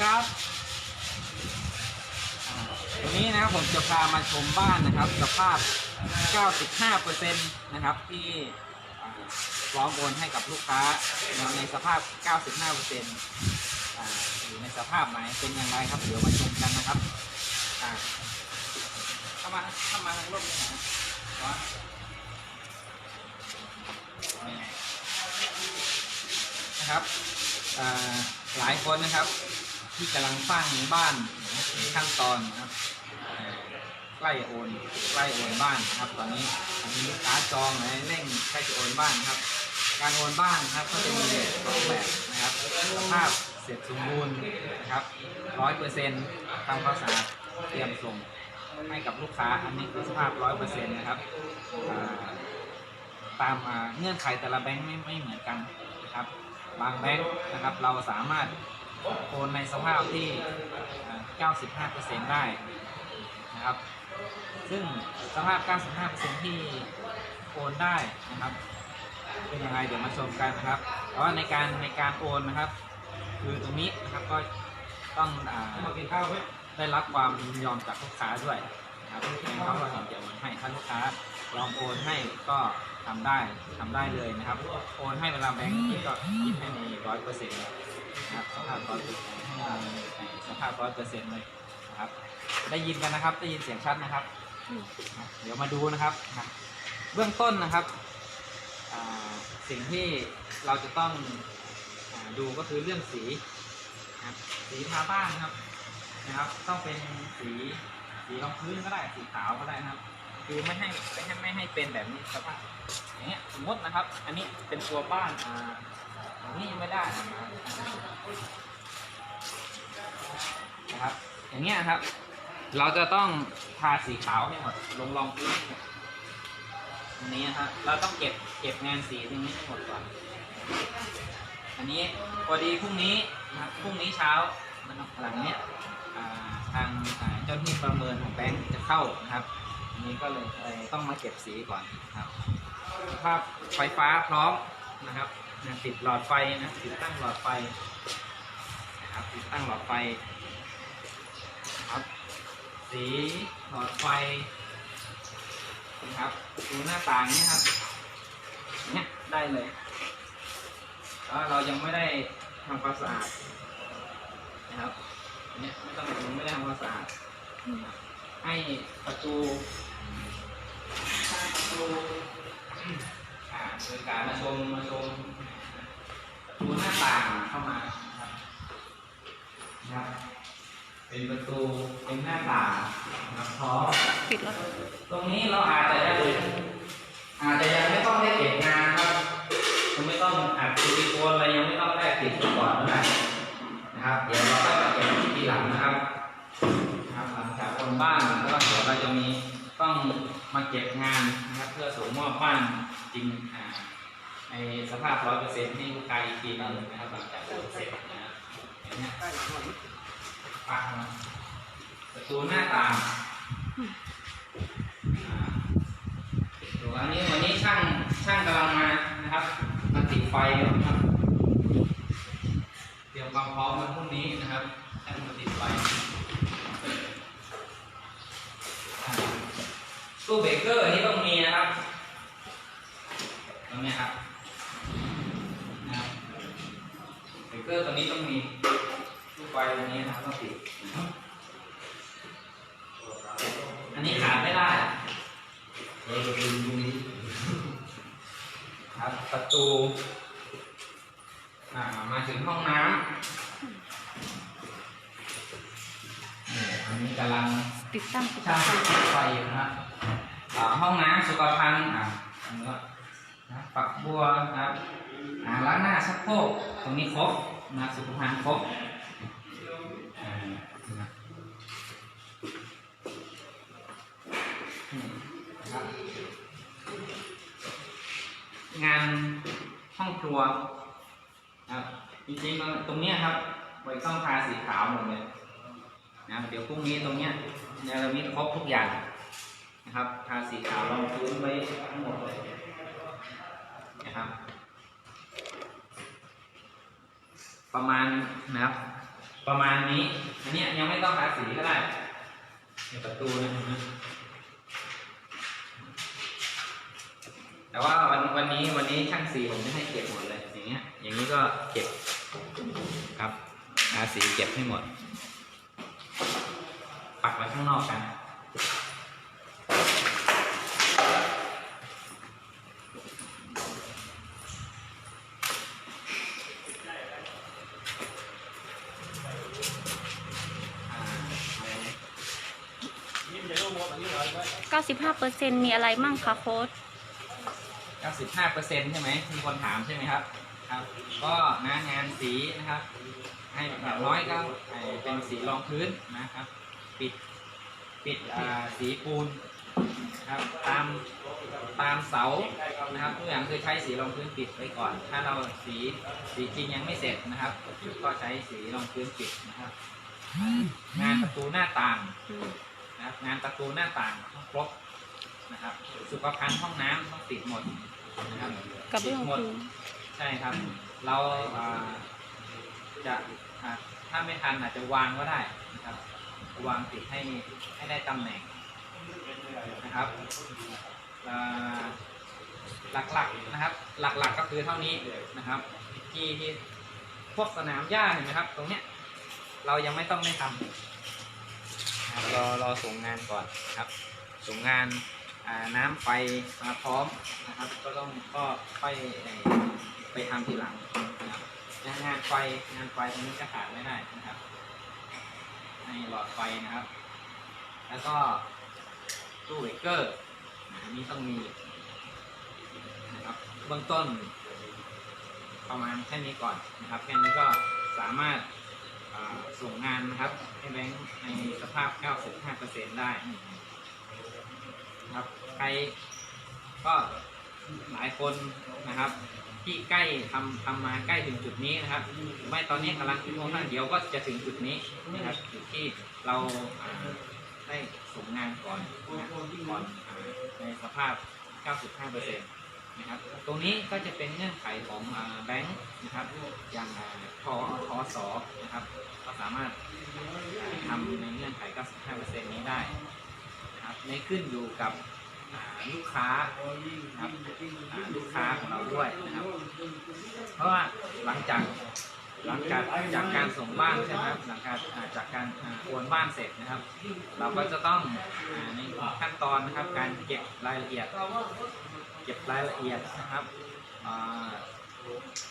ครับวันนี้นะครับผมจะพามาชมบ้านนะครับสภาพ 95%นะครับที่พร้อมโอนให้กับลูกค้าในสภาพ 95%อยู่ในสภาพไหนเป็นอย่างไรครับเดี๋ยวมาชมกันนะครับเข้ามาเข้ามาทางร่มนี่นะร้อนนี่นะครับหลายคนนะครับ ที่กำลังสร้างบ้านขั้นตอนนะครับใกล้โอนใกล้โอนบ้านนะครับ ตอนนี้มีลูกค้าจองและเร่งใกล้จะโอนบ้านครับ การโอนบ้านนะครับก็จะมีสองแบบนะครับสภาพเสร็จสมบูรณ์นะครับร้อยเปอร์เซ็นต์ทำความสะอาดเตรียมส่งให้กับลูกค้าอันนี้คือสภาพร้อยเปอร์เซ็นต์นะครับตามเงื่อนไขแต่ละแบงค์ไม่ไม่เหมือนกันนะครับ บางแบงค์นะครับเราสามารถ โอนในสภาพที่ 95%ได้นะครับ ซึ่งสภาพ 95%ที่โอนได้นะครับ เป็นยังไงเดี๋ยวมาชมกันนะครับ แต่ว่าในการในการโอนนะครับ คือตรงนี้นะครับก็ต้องอ่าได้รับความยินยอมจากลูกค้าด้วยนะครับเขาเราถึงจะโอนให้ถ้าลูกค้ายอมโอนให้ก็ทำได้ทำได้เลยนะครับ โอนให้เวลาแบงค์นี่ก็คิดให้ในร้อยเปอร์เซ็นต์ นะครับสภาพร้อยเปอร์เซ็นต์ให้ในในสภาพร้อยเปอร์เซ็นต์เลยนะครับได้ยินกันนะครับ ได้ยินเสียงชัดนะครับ เดี๋ยวมาดูนะครับนะเบื้องต้นนะครับสิ่งที่เราจะต้องอดูก็คือเรื่องสีนะสีทาบ้านนะครับนะครับ ต้องเป็นสีสีรองพื้นก็ได้สีขาวก็ได้นะครับคือไม่ให้ไม่ให้ไม่ให้เป็นแบบนี้สภาพอย่างเงี้ยสมมตินะครับ อันนี้เป็นตัวบ้านอ่า อย่างนี้ยังไม่ได้นะครับ อย่างเงี้ยครับ เราจะต้องทาสีขาวให้หมด ลงรองพื้นให้หมดอันนี้นะครับเราต้องเก็บเก็บงานสีตรงนี้ให้หมดก่อน อันนี้พอดีพรุ่งนี้นะครับพรุ่งนี้เช้านะครับหลังเนี้ยทางเจ้าหน้าที่ประเมินของแบงค์จะเข้านะครับอันนี้ก็เลยต้องมาเก็บสีก่อนนะครับภาพไฟฟ้าพร้อมนะครับ นะติดหลอดไฟนะติดตั้งหลอดไฟนะครับติดตั้งหลอดไฟนะครับสีหลอดไฟนะครับดูหน้าต่างเนี่ยครับเนี่ยได้เลยแล้วเรายังไม่ได้ทำความสะอาดนะครับเนี่ยไม่ต้องยังไม่ได้ทำความสะอาดนะครับให้ประตูให้ประตูอ่า โดยการมาชมมาชมประตูหน้าต่างเข้ามานะครับนะครับ เป็นประตูเป็นหน้าต่างนะครับพร้อมปิดแล้วตรงนี้เราอาจจะยังอาจจะยังไม่ต้องได้เก็บงานครับยังไม่ต้องอัดซิลิโคนอะไรยังไม่ต้องได้ติดก่อนนะนะครับ เดี๋ยวเราก็จะเก็บทีหลังนะครับนะครับหลังจากคนบ้านแล้วเดี๋ยวเราจะมี ต้องมาเก็บงานนะครับเพื่อส่งมอบบ้านจริงอ่าในสภาพร้อยเปอร์เซ็นต์ให้ลูกค้าอีกทีนึงนะครับหลังจากเสร็จนะครับอย่างเงี้ยปากประตูหน้าต่างอ่าเดี๋ยวอันนี้วันนี้ช่างช่างกำลังมานะครับมาติดไฟนะครับ เตรียมความพร้อมวันพรุ่งนี้นะครับช่างมาติดไฟอ่า ตู้เบรกเกอร์อันนี้ต้องมีนะครับตรงนี้ครับนะครับเบรกเกอร์ตัวนี้ต้องมีตู้ไฟตรงนี้นะครับต้องติดนะครับอันนี้ขาดไม่ได้เราจะดูตรงนี้ครับประตูอ่ามาถึงห้องน้ำนี่อันนี้กำลังติดตั้งสุขช่างภัณฑ์ติดไฟอยู่นะครับอ่า ห้องน้ำสุขภัณฑ์อ่าอันนี้ก็นะฝักบัวนะครับล้างหน้าชักโครกตรงนี้ครบนะสุขภัณฑ์ครบงานห้องครัวนะครับจริงๆตรงเนี้ยครับไว้ต้องทาสีขาวหมดเลยนะเดี๋ยวพรุ่งนี้ตรงเนี้ยเนรมิตครบทุกอย่าง นะครับ ทาสีขาวรองพื้นไว้ทั้งหมดเลยนะครับ ประมาณนะครับ ประมาณนี้ อันนี้ยังไม่ต้องทาสีก็ได้ในประตูนะเห็นไหมแต่ว่าวันวันนี้วันนี้ช่างสีผมจะให้เก็บหมดเลยอย่างเงี้ย อย่างนี้ก็เก็บครับทาสีเก็บให้หมด ปักไว้ข้างนอกกัน 95%มีอะไรมั่งคะโค้ด95เปอร์เซ็นต์ใช่ไหมมีคนถามใช่ไหมครับ ครับ ก็นะงานสีนะครับ ให้อย่างน้อยก็เป็นสีรองพื้นนะครับ ปิดปิดสีปูนนะครับตามตามเสานะครับทุกอย่างคือใช้สีรองพื้นปิดไว้ก่อน ถ้าเราสีสีจริงยังไม่เสร็จนะครับ ก็ใช้สีรองพื้นปิดนะครับ งานประตูหน้าต่าง นะครับงานประตูหน้าต่างต้องครบนะครับ สุขภัณฑ์ห้องน้ำต้องติดหมดนะครับกระเบื้องติดหมด พื้นใช่ครับ เราอ่าจะอ่าถ้าไม่ทันอาจจะวางก็ได้นะครับ วางติดให้ให้ได้ตำแหน่งนะครับอ่าหลักๆนะครับ หลักๆก็คือเท่านี้นะครับที่ที่พวกสนามหญ้าเห็นไหมครับ ตรงเนี้ยเรายังไม่ต้องได้ทำนะค รอรอส่งงานก่อนครับส่งงานน้ำไฟมาพร้อมนะครับ ก็ต้องก็ค่อยไปทำทีหลังนะครับงานไฟงานไฟตรงนี้ก็ขาดไม่ได้นะครับในหลอดไฟนะครับ แล้วก็ตู้เบรกเกอร์อันนี้ต้องมีนะครับเบื้องต้น ประมาณแค่นี้ก่อนนะครับแค่นี้ก็สามารถ ส่งงานนะครับ ให้แบงค์ในสภาพ 95%ได้นะครับ ใครก็หลายคนนะครับ ที่ใกล้ทำทำมาใกล้ถึงจุดนี้นะครับ ไม่ตอนนี้กำลังคิดว่าเดี๋ยวก็จะถึงจุดนี้นะครับจุดที่เราได้ส่งงานก่อนนะก่อนอ่าในสภาพ 95%นะครับตรงนี้ก็จะเป็นเงื่อนไขของแบงค์นะครับอย่างทอทอสอนะครับก็สามารถทำในเงื่อนไข 95%นี้ได้นะครับในขึ้นอยู่กับลูกค้านะครับลูกค้าของเราด้วยนะครับ เพราะว่าหลังจากหลังจากจากการส่งบ้านใช่ไหมครับหลังจากจากการโอนบ้านเสร็จนะครับ เราก็จะต้องในขั้นตอนนะครับการเก็บรายละเอียด ก็บรายละเอียดนะครับอ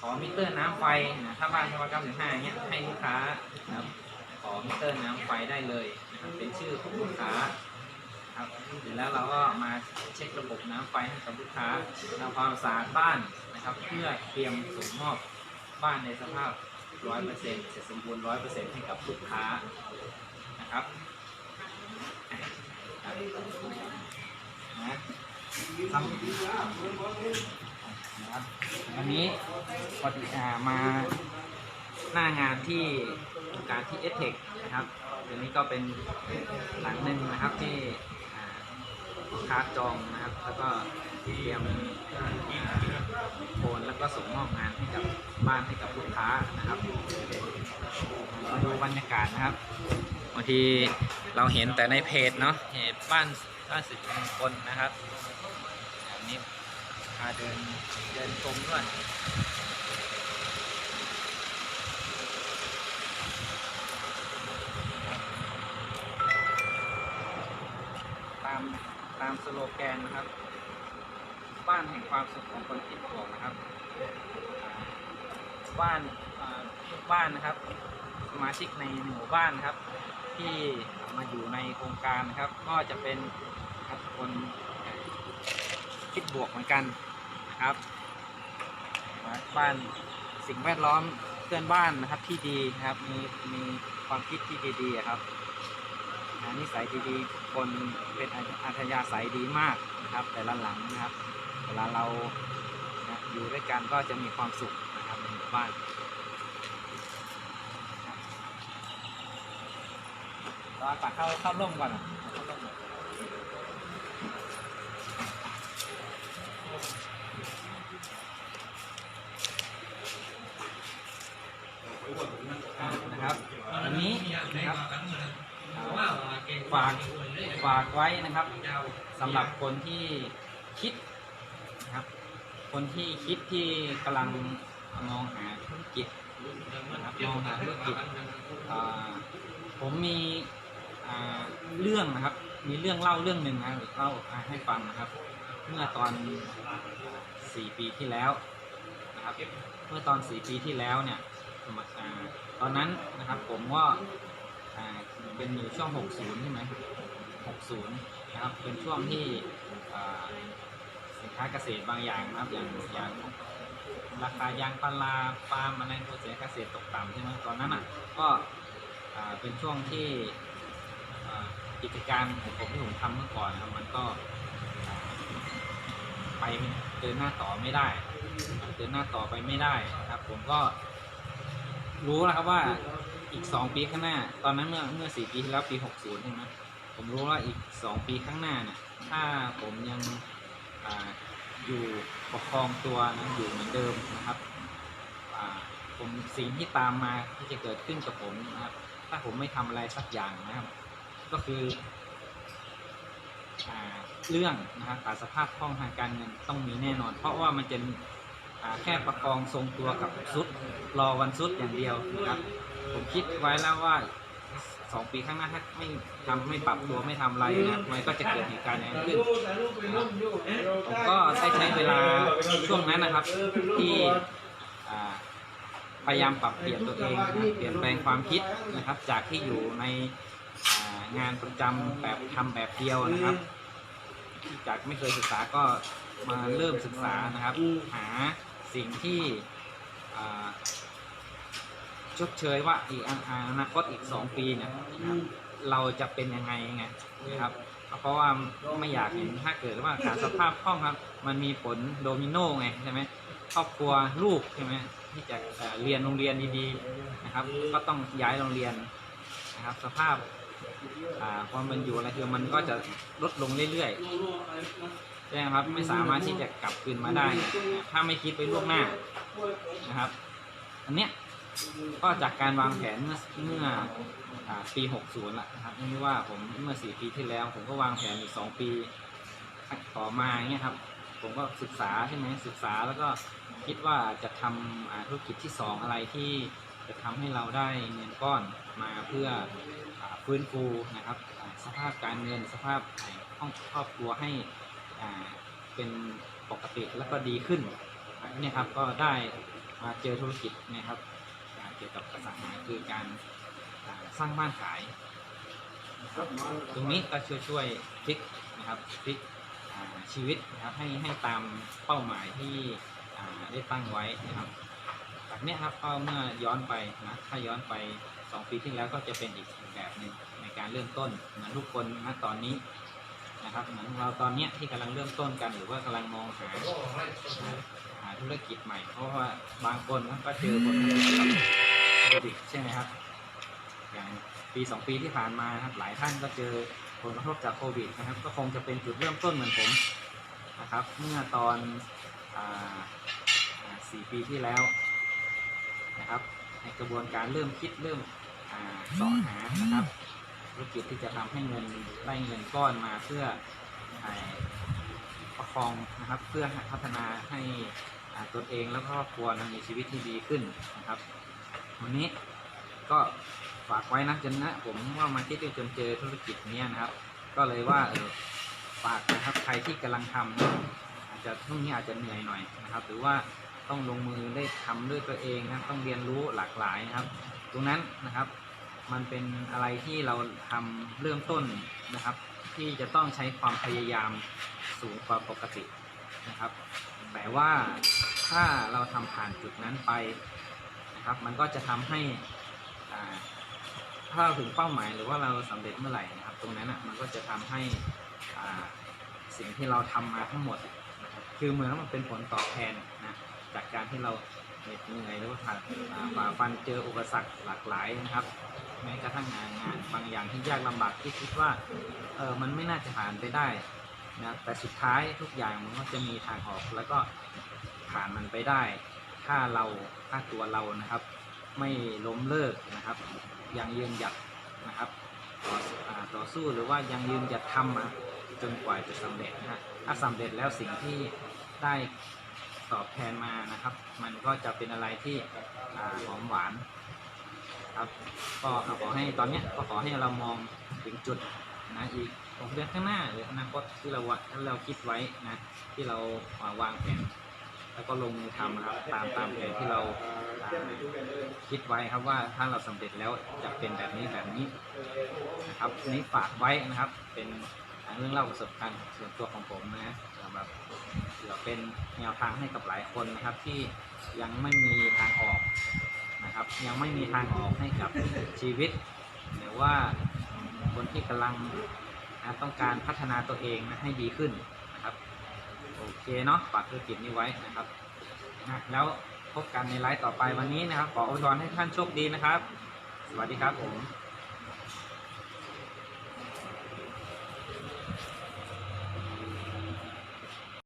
ขอมิเตอร์น้ำไฟนะถ้าบ้านเฉพาะ95เงี้ยให้ลูกค้านะครับขอมิเตอร์น้ำไฟได้เลยนะครับเป็นชื่อของลูกค้าครับเสร็จแล้วเราก็มาเช็คระบบน้ำไฟให้กับลูกค้าทำความสะอาดบ้านนะครับ เพื่อเตรียมส่งมอบบ้านในสภาพ100%เปอร์เซ็นต์เสร็จสมบูรณ์100%ให้กับลูกค้านะครับนะ ครับวันนี้พอดีอ่ามาหน้างานที่การที่เอสเทคนะครับเดี๋ยวนี้ก็เป็นหลังหนึ่งนะครับที่อ่าลูกค้าจองนะครับ แล้วก็เตรียมโอนแล้วก็ส่งมอบงานให้กับบ้านให้กับลูกค้านะครับมาดูบรรยากาศนะครับบางทีเราเห็นแต่ในเพจเนาะเพจบ้านบ้านสิบมงคลนะครับาเดินเดินชมด้วยตามตามสโลแกนนะครับ บ้านแห่งความสุขของคนคิดบวกนะครับบ้านทุกบ้านนะครับ สมาชิกในหมู่บ้านนะครับ ที่มาอยู่ในโครงการนะครับ ก็จะเป็นคนคิดบวกเหมือนกัน ครับบ้านสิ่งแวดล้อมเพื่อนบ้านนะครับที่ดีนะครับ มีมีความคิดที่ดีๆครับนิสัยดีๆคนเป็นอัธยาศัยดีมากนะครับ แต่ละหลังนะครับเวลาเรานะอยู่ด้วยกันก็จะมีความสุขนะครับในหมู่บ้านเราตักเข้าเข้าร่มก่อนอะเข้าร่มก่อนี้นะครับฝากฝากไว้นะครับสำหรับคนที่คิดนะครับ คนที่คิดที่กำลังมองหาธุรกิจนะครับมองหาธุรกิจผมมีเรื่องนะครับ มีเรื่องเล่าเรื่องหนึ่งนะเล่าให้ฟังนะครับ เมื่อตอนสี่ปีที่แล้วนะครับ เมื่อตอนสี่ปีที่แล้วเนี่ย ตอนนั้นนะครับผมก็อ่าเป็นอยู่ช่วง 60 ใช่ไหม60 นะครับ เป็นช่วงที่สินค้าเกษตรบางอย่างนะครับ อย่างอย่างราคายางพาราปาล์มอะไรตัวเสียเกษตรตกต่ำใช่ไหมตอนนั้นอะก็เป็นช่วงที่กิจการของผมที่ผมทำเมื่อก่อนนะมันก็ไปเดินหน้าต่อไม่ได้ เดินหน้าต่อไปไม่ได้นะครับ ผมก็ รู้นะครับว่าอีก2ปีข้างหน้า ตอนนั้นเมื่อเมื่อ4ปีที่แล้วปี60ใช่ไหมผมรู้ว่าอีก2ปีข้างหน้าเนี่ยถ้าผมยังออยู่ประคองตัวนะอยู่เหมือนเดิมนะครับผมสิ่งที่ตามมาที่จะเกิดขึ้นกับผมนะครับ ถ้าผมไม่ทำอะไรสักอย่างนะครับ ก็คืออเรื่องนะครับขาดสภาพคล่องทางการเงินต้องมีแน่นอน เพราะว่ามันจะ แค่ประคองทรงตัวกับซุดรอวันซุดอย่างเดียวนะครับ ผมคิดไว้แล้วว่าสองปีข้างหน้าถ้าไม่ทำไม่ปรับตัวไม่ทำอะไรนะมันก็จะเกิดเหตุการณ์อย่างนั้นขึ้นผมก็ได้ใช้เวลาช่วงนั้นนะครับที่อ่าพยายามปรับเปลี่ยนตัวเองนะครับเปลี่ยนแปลงความคิดนะครับ จากที่อยู่ในอ่างานประจำแบบทำแบบเดียวนะครับ จากไม่เคยศึกษาก็มาเริ่มศึกษานะครับ หา สิ่งที่ชดเชยว่าอีกอนาคตอีกสองปีเนี่ยเราจะเป็นยังไงไงนะครับ เพราะว่าไม่อยากเห็นถ้าเกิดว่าขาดสภาพคล่องครับ มันมีผลโดมิโนไงใช่ไหมครอบครัวลูกใช่ไหมที่จะเรียนโรงเรียนดีๆนะครับ ก็ต้องย้ายโรงเรียนนะครับ สภาพความเป็นอยู่อะไรคือมันก็จะลดลงเรื่อยๆ ใช่ไหมครับไม่สามารถที่จะกลับคืนมาได้ ถ้าไม่คิดไปล่วงหน้านะครับ อันเนี้ยก็จากการวางแผนเมื่อเมื่อปี 60ละนะครับไม่ว่าผมเมื่อ 4 ปีที่แล้ว ผมก็วางแผนอีก2ปีต่อมาอย่างเงี้ยครับ ผมก็ศึกษาใช่ไหมศึกษาแล้วก็คิดว่าจะทำอ่าธุรกิจที่ 2 อะไรที่จะทำให้เราได้เงินก้อนมาเพื่อฟื้นฟูนะครับ สภาพการเงินสภาพห้องครอบครัวให้ เป็นปกติแล้วก็ดีขึ้นเนี่ยครับก็ได้มาเจอธุรกิจนะครับเกี่ยวกับอสังหาคือการสร้างบ้านขาย ตรงนี้ก็ช่วยช่วยพลิกนะครับพลิกชีวิตนะครับให้ให้ตามเป้าหมายที่ได้ตั้งไว้นะครับจากนี้ครับก็เมื่อย้อนไปนะถ้าย้อนไป 2 ปีที่แล้วก็จะเป็นอีกแบบหนึ่งในการเริ่มต้นเหมือนทุกคนณตอนนี้ นะครับเหมือนเราตอนเนี้ยที่กำลังเริ่มต้นกันหรือว่ากำลังมองหาหาธุรกิจใหม่ เพราะว่าบางคนก็เจอผลกระทบโควิดใช่ไหมครับ อย่างปีสองปีที่ผ่านมาครับหลายท่านก็เจอผลกระทบจากโควิดนะครับ ก็คงจะเป็นจุดเริ่มต้นเหมือนผมนะครับ เมื่อตอนสี่ปีที่แล้วนะครับ ในกระบวนการเริ่มคิดเริ่มอ่าเสาะหานะครับ ธุรกิจที่จะทำให้เงินได้เงินก้อนมาเพื่อประคองนะครับเพื่อพัฒนาให้ตนเองแล้วก็ครอบครัวนั้นมีชีวิตที่ดีขึ้นนะครับ วันนี้ก็ฝากไว้นะจนนะผมว่ามาคิดจนเจอธุรกิจนี้นะครับ ก็เลยว่าเออฝากนะครับใครที่กำลังทำนะอาจจะช่วงนี้อาจจะเหนื่อยหน่อยนะครับ หรือว่าต้องลงมือได้ทำด้วยตัวเองนะครับต้องเรียนรู้หลากหลายนะครับ ตรงนั้นนะครับ มันเป็นอะไรที่เราทำเริ่มต้นนะครับ ที่จะต้องใช้ความพยายามสูงกว่าปกตินะครับ แต่ว่าถ้าเราทำผ่านจุดนั้นไปนะครับ มันก็จะทำให้ถ้าเราถึงเป้าหมายหรือว่าเราสำเร็จเมื่อไหร่นะครับ ตรงนั้นอะมันก็จะทำให้สิ่งที่เราทำมาทั้งหมดนะครับคือเหมือนมันเป็นผลตอบแทนนะจากการที่เรา เหน็ดเหนื่อยหรือว่าผ่านฝ่าฟันเจออุปสรรคหลากหลายนะครับ แม้กระทั่งงานงานบางอย่างที่ยากลำบากที่คิดว่าเออมันไม่น่าจะผ่านไปได้นะแต่สุดท้ายทุกอย่างมันก็จะมีทางออกแล้วก็ผ่านมันไปได้ ถ้าเราถ้าตัวเรานะครับ ไม่ล้มเลิกนะครับ ยังยืนหยัดนะครับต่อต่อสู้หรือว่ายังยืนหยัดทำมาจนกว่าจะสำเร็จนะฮะถ้าสำเร็จแล้วสิ่งที่ได้ ตอบแทนมานะครับ มันก็จะเป็นอะไรที่หอมหวานครับก็ขอให้ตอนนี้ก็ขอให้เรามองถึงจุดนะอีกหกเดือนข้างหน้าหรืออนาคตที่เราวะที่เราคิดไว้นะที่เราวางแผนแล้วก็ลงมือทำครับตามตามแผนที่เราคิดไว้ครับว่าถ้าเราสำเร็จแล้วจะเป็นแบบนี้แบบนี้นะครับนี้ฝากไว้นะครับ เป็นเรื่องเล่าประสบการณ์ส่วนตัวของผมนะสำหรับ เป็นแนวทางให้กับหลายคนนะครับที่ยังไม่มีทางออกนะครับยังไม่มีทางออกให้กับชีวิต หรือว่าคนที่กำลังนะต้องการพัฒนาตัวเองนะให้ดีขึ้นนะครับโอเคเนาะฝากธุรกิจนี้ไว้นะครับนะแล้วพบกันในไลฟ์ต่อไปวันนี้นะครับ ขออวยพรให้ท่านโชคดีนะครับ สวัสดีครับผม